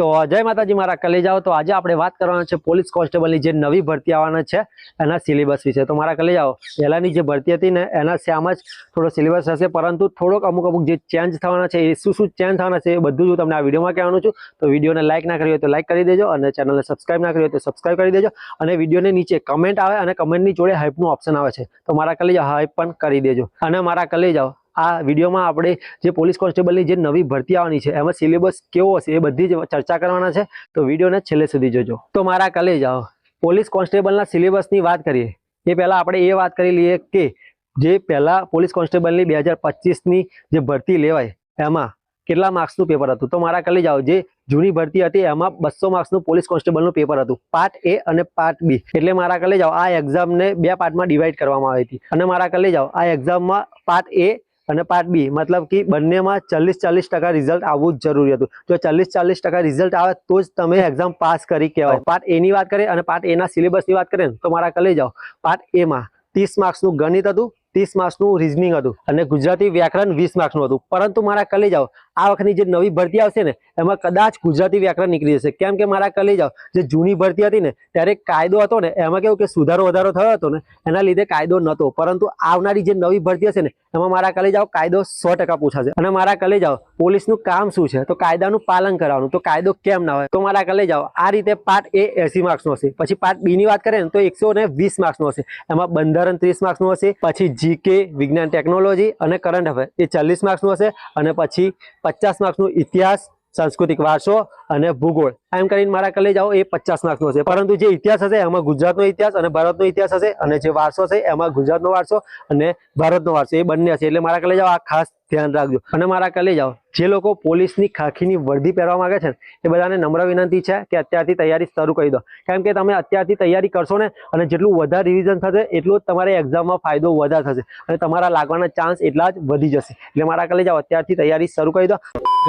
તો જય માતાજી, મારા કલેજાઓ. તો આજે આપણે વાત કરવાના છે પોલીસ કોન્સ્ટેબલની જે નવી ભરતી આવવાના છે એના સિલેબસ વિશે. તો મારા કલેજાઓ, પહેલાંની જે ભરતી હતી ને, એના શ્યામ જ થોડો સિલેબસ હશે, પરંતુ થોડોક અમુક અમુક જે ચેન્જ થવાના છે, એ શું શું ચેન્જ થવાના છે એ બધું હું તમને આ વિડીયોમાં કહેવાનું છું. તો વિડીયોને લાઇક ના કરી હોય તો લાઇક કરી દેજો અને ચેનલને સબસ્ક્રાઇબ ના કરી હોય તો સબસ્ક્રાઇબ કરી દેજો અને વિડીયોને નીચે કમેન્ટ આવે અને કમેન્ટની જોડે હાઇપનું ઓપ્શન આવે છે. તો મારા કલેજાઓ હાઇપ પણ કરી દેજો. અને મારા કલેજાઓ આ વિડીયોમાં આપણે જે પોલીસ કોન્સ્ટેબલની જે નવી ભરતી આવવાની છે, એમાં સિલેબસ કેવો હશે એ બધી જ ચર્ચા કરવાના છે. તો વિડીયોને છેલ્લે સુધી જોજો. તો મારા કલે જાઓ પોલીસ કોન્સ્ટેબલના સિલેબસની વાત કરીએ. એ પહેલાં આપણે એ વાત કરી લઈએ કે જે પહેલાં પોલીસ કોન્સ્ટેબલની બે હજાર પચીસની જે ભરતી લેવાય, એમાં કેટલા માર્ક્સનું પેપર હતું? તો મારા કલે જાઓ જે જૂની ભરતી હતી, એમાં બસો માર્ક્સનું પોલીસ કોન્સ્ટેબલનું પેપર હતું. પાર્ટ એ અને પાર્ટ બી. એટલે મારા કલે જાઓ આ એક્ઝામને બે પાર્ટમાં ડિવાઈડ કરવામાં આવી હતી. અને મારા કલે જાઓ આ એક્ઝામમાં પાર્ટ એ અને પાર્ટ બી મતલબ કે બંનેમાં ચાલીસ ચાલીસ ટકા રિઝલ્ટ આવવું જ જરૂરી હતું. જો ચાલીસ ચાલીસ ટકા રિઝલ્ટ આવે તો જ તમે એક્ઝામ પાસ કરી કહેવાય. પાર્ટ એની વાત કરીએ અને પાર્ટ એના સિલેબસની વાત કરીએ તો મારા કલે જાઓ. પાર્ટ એમાં ત્રીસ માર્ક્સનું ગણિત હતું, ત્રીસ માર્ક્સનું રિઝનિંગ હતું અને ગુજરાતી વ્યાકરણ વીસ માર્ક્સનું હતું. પરંતુ મારા કલે જાઓ. આ વખતની જે નવી ભરતી આવશે ને, એમાં કદાચ ગુજરાતી વ્યાકરણ નીકળી જશે. કેમ કે મારા કલે જાઓ. જે જૂની ભરતી હતી ને, ત્યારે કાયદો હતો ને, એમાં કેવું કે સુધારો વધારો થયો હતો ને, એના લીધે કાયદો નહોતો પરંતુ આવનારી જે નવી ભરતી હશે ને એમાં મારા કલે જાઓ, કાયદો સો ટકા પૂછાશે. અને મારા કલે જાઓ, પોલીસનું કામ શું છે? તો કાયદાનું પાલન કરવાનું. તો કાયદો કેમ ના હોય? તો મારા કલે જાઓ, આ રીતે પાર્ટ એ એસી માર્ક્સનો હશે. પછી પાર્ટ બીની વાત કરીએ ને, તો એકસો ને વીસ માર્ક્સનો હશે. એમાં બંધારણ ત્રીસ માર્ક્સનું હશે. પછી જીકે વિજ્ઞાન ટેકનોલોજી અને કરંટ અફેર એ ચાલીસ માર્ક્સનું હશે. અને પછી પચાસ માર્ક્સનું ઇતિહાસ સાંસ્કૃતિક વારસો અને ભૂગોળ. એમ કરીને મારા કલે જાઓ એ પચાસ માર્ક્સનો હશે પરંતુ જે ઇતિહાસ હશે, એમાં ગુજરાતનો ઇતિહાસ અને ભારતનો ઇતિહાસ હશે અને જે વારસો છે, એમાં ગુજરાતનો વારસો અને ભારતનો વારસો. એ બંને હશે એટલે મારા કલે આવો આ ખાસ ધ્યાન રાખજો. અને મારા કલે જાઓ. જે લોકો પોલીસની ખાખીની વર્દી પહેરવા માંગે છે ને, એ બધાને નમ્ર વિનંતી છે કે અત્યારથી તૈયારી શરૂ કરી દો. કેમ કે તમે અત્યારથી તૈયારી કરશો ને, અને જેટલું વધારે રિવિઝન થશે, એટલું જ તમારે એક્ઝામમાં ફાયદો વધારે થશે. અને તમારા લાગવાના ચાન્સ એટલા જ વધી જશે. એટલે મારા કલે જાઓ. અત્યારથી તૈયારી શરૂ કરી દો.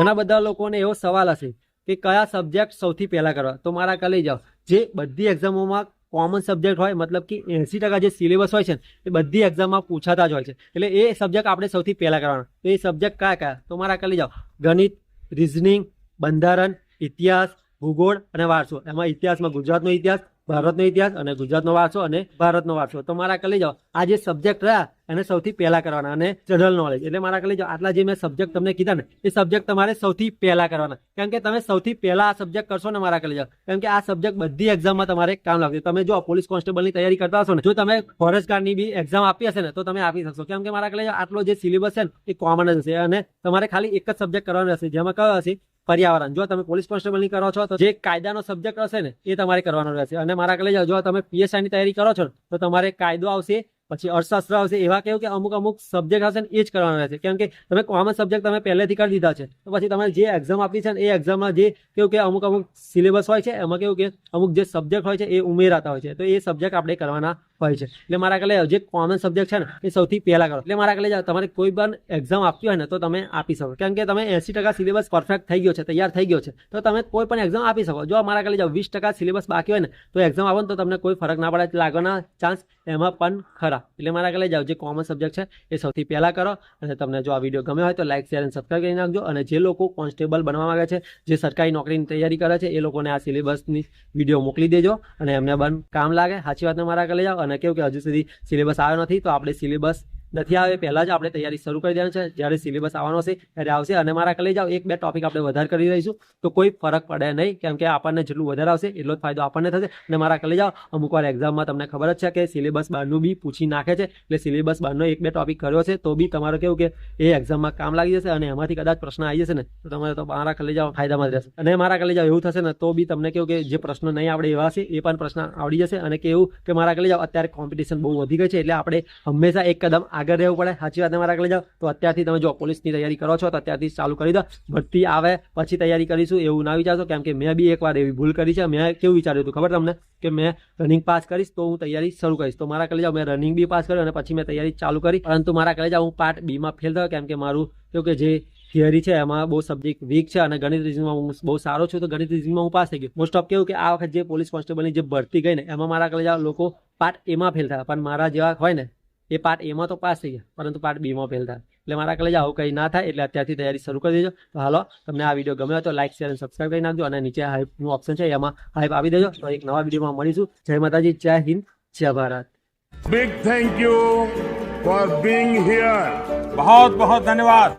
ઘણા બધા લોકોને એવો સવાલ હશે કે કયા સબ્જેક્ટ સૌથી પહેલાં કરવા? તો મારા કલે જાઓ. જે બધી એક્ઝામોમાં કોમન સબ્જેક્ટ હોય, મતલબ કે એંસી ટકા જે સિલેબસ હોય છે એ બધી એક્ઝામમાં પૂછાતા જ હોય છે. એટલે એ સબ્જેક્ટ આપણે સૌથી પહેલાં કરવાના. તો એ સબ્જેક્ટ કયા કયા? તો મારા કરી જાઓ. ગણિત રિઝનિંગ બંધારણ, ઇતિહાસ, ભૂગોળ અને વારસો. એમાં ઇતિહાસમાં ગુજરાતનો ઇતિહાસ ભારતનો ઇતિહાસ અને ગુજરાતનો વારસો અને ભારતનો વારસો. તો મારા કલી જાઓ. આ જે સબ્જેક્ટ રહ્યા, એને સૌથી પહેલા કરવાના અને જનરલ નોલેજ એટલે મારા કલી જાઓ. આટલા જે મેં સબ્જેક્ટ તમને કીધા ને, એ સબ્જેક્ટ તમારે સૌથી પહેલા કરવાના. કેમ કે તમે સૌથી પહેલા આ સબ્જેક્ટ કરશો ને મારા કલી જાઓ. કેમ કે આ સબ્જેક્ટ બધી એક્ઝામમાં તમારે કામ લાગશે. તમે જો પોલીસ કોન્સ્ટેબલની તૈયારી કરતા હશો ને, જો તમે ફોરેસ્ટ ગાર્ડની બી એક્ઝામ આપી હશે ને, તો તમે આપી શકશો. કેમ કે મારા કલી જાઓ, આટલો જે સિલેબસ છે ને, એ કોમન હશે અને તમારે ખાલી એક જ સબ્જેક્ટ કરવાનો રહેશે. જેમાં કયો હશે? પર્યાવરણ. જો તમે પોલીસ કોન્સ્ટેબલની કરો છો, તો જે કાયદાનો સબ્જેક્ટ હશે ને, એ તમારે કરવાનો રહેશે. અને મારા કલે જો તમે પીએસઆઈની તૈયારી કરો છો, તો તમારે કાયદો આવશે, પછી અર્થશાસ્ત્ર આવશે, એવા કેવું કે અમુક અમુક સબ્જેક્ટ હશે ને, એ જ કરવાનો રહેશે. કેમ કે તમે કોમન સબ્જેક્ટ તમે પહેલેથી કરી દીધા છે. તો પછી તમારે જે એક્ઝામ આપી છે ને, એ એક્ઝામમાં જે કેવું કે અમુક અમુક સિલેબસ હોય છે, એમાં કેવું કે અમુક જે સબ્જેક્ટ હોય છે, એ ઉમેરાતા હોય છે. તો એ સબ્જેક્ટ આપણે કરવાના હોય છે. એટલે મારા કાલે જે કોમન સબ્જેક્ટ છે ને, એ સૌથી પહેલા કરો. એટલે મારા કાલે તમારે કોઈ પણ એક્ઝામ આપવી હોય ને, તો તમે આપી શકો. કેમ કે તમે એસી ટકા સિલેબસ પરફેક્ટ થઈ ગયો છે, તૈયાર થઈ ગયો છે, તો તમે કોઈ પણ એક્ઝામ આપી શકો. જો મારા કાલે વીસ ટકા સિલેબસ બાકી હોય ને, તો એક્ઝામ આવો ને, તો તમને કોઈ ફરક ના પડે, લાગવાના ચાન્સ એમાં પણ ખરા. એટલે મારા કાલે જાઓ, જે કોમન સબ્જેક્ટ છે, એ સૌથી પહેલાં કરો, અને તમને જો આ વીડિયો ગમે હોય તો લાઇક શેર અને સબસ્ક્રાઈબ કરી નાખજો, અને જે લોકો કોન્સ્ટેબલ બનવા માગે છે, જે સરકારી નોકરીની તૈયારી કરે છે, એ લોકોને આ સિલેબસની વીડિયો મોકલી દેજો, અને એમને બન કામ લાગે. સાચી વાતને મારા કાલે જાઓ, અને કેવું કે હજુ સુધી સિલેબસ આવ્યો નથી તો આપણે સિલેબસ નથી આવે, પહેલાં જ આપણે તૈયારી શરૂ કરી દેવાની છે. જ્યારે સિલેબસ આવવાનો છે, ત્યારે આવશે અને મારા કલે જાઓ. એક બે ટોપિક આપણે વધારે કરી દઈશું. તો કોઈ ફરક પડે નહીં, કેમ કે આપણને જેટલું વધારે આવશે, એટલો જ ફાયદો આપણને થશે. અને મારા કલે જાઓ. અમુક વાર એક્ઝામમાં તમને ખબર જ છે કે સિલેબસ બહારનું બી પૂછી નાખે છે. એટલે સિલેબસ બહારનો એક બે ટોપિક કર્યો છે, તો બી તમારે કેવું કે એ એક્ઝામમાં કામ લાગી જશે અને એમાંથી કદાચ પ્રશ્ન આવી જશે ને, તો તમારે તો મારા કલે જાઓ, ફાયદામાં જ રહેશે. અને મારા કલે જાઓ, એવું થશે ને, તો બી તમને કેવું કે જે પ્રશ્ન નહીં આવડે એવા છે, એ પણ પ્રશ્ન આવડી જશે. અને કેવું કે મારા કલે જાઓ, અત્યારે કોમ્પિટિશન બહુ વધી ગઈ છે, એટલે આપણે હંમેશા એક કદમ આગળ રહેવું પડે. સાચી વાત મારા આગળ જાઓ. તો અત્યારથી તમે જો, પોલીસની તૈયારી કરો છો, તો અત્યારથી ચાલુ કરી દો. ભરતી આવે, પછી તૈયારી કરીશું. એવું ના વિચારશો, કેમ કે મેં બી એકવાર એવી ભૂલ કરી છે. મેં કેવું વિચાર્યું હતું ખબર તમને? કે મેં રનિંગ પાસ કરીશ, તો હું તૈયારી શરૂ કરીશ. તો મારા કલેજા મેં રનિંગ બી પાસ કર્યો અને પછી મેં તૈયારી ચાલુ કરી. પરંતુ મારા કલેજા હું પાર્ટ બીમાં ફેલ થયો. કેમ કે મારું કેવું કે જે થિયરી છે, એમાં બહુ સબ્જેક્ટ વીક છે અને ગણિત રીઝનિંગમાં હું બહુ સારો છું. તો ગણિત રીઝનિંગમાં હું પાસ થઈ ગયો. મોસ્ટ ઓફ કેવું કે આ વખત જે પોલીસ કોન્સ્ટેબલની જે ભરતી ગઈ ને, એમાં મારા કલેજા લોકો પાર્ટ એમાં ફેલ થયા. પણ મારા જેવા હોય ને એ પાર્ટ એમાં તો પાસ થઈ ગયા, પરંતુ પાર્ટ બીમાં ફેલ થાય. એટલે મારા કલેજ આવું કંઈ ના થાય એટલે અત્યારથી તૈયારી શરૂ કરી દેજો. તો હાલો, તમને આ વીડિયો ગમ્યો તો લાઇક શેર અને સબસ્ક્રાઈબ કરી નાખજો અને નીચે હાઈપનું ઓપ્શન છે એમાં હાઈપ આપી દેજો. તો એક નવા વિડીયોમાં મળીશું. જય માતાજી, જય હિન્દ, જય Bharat. Big thank you for being here બહુ બહુ ધન્યવાદ.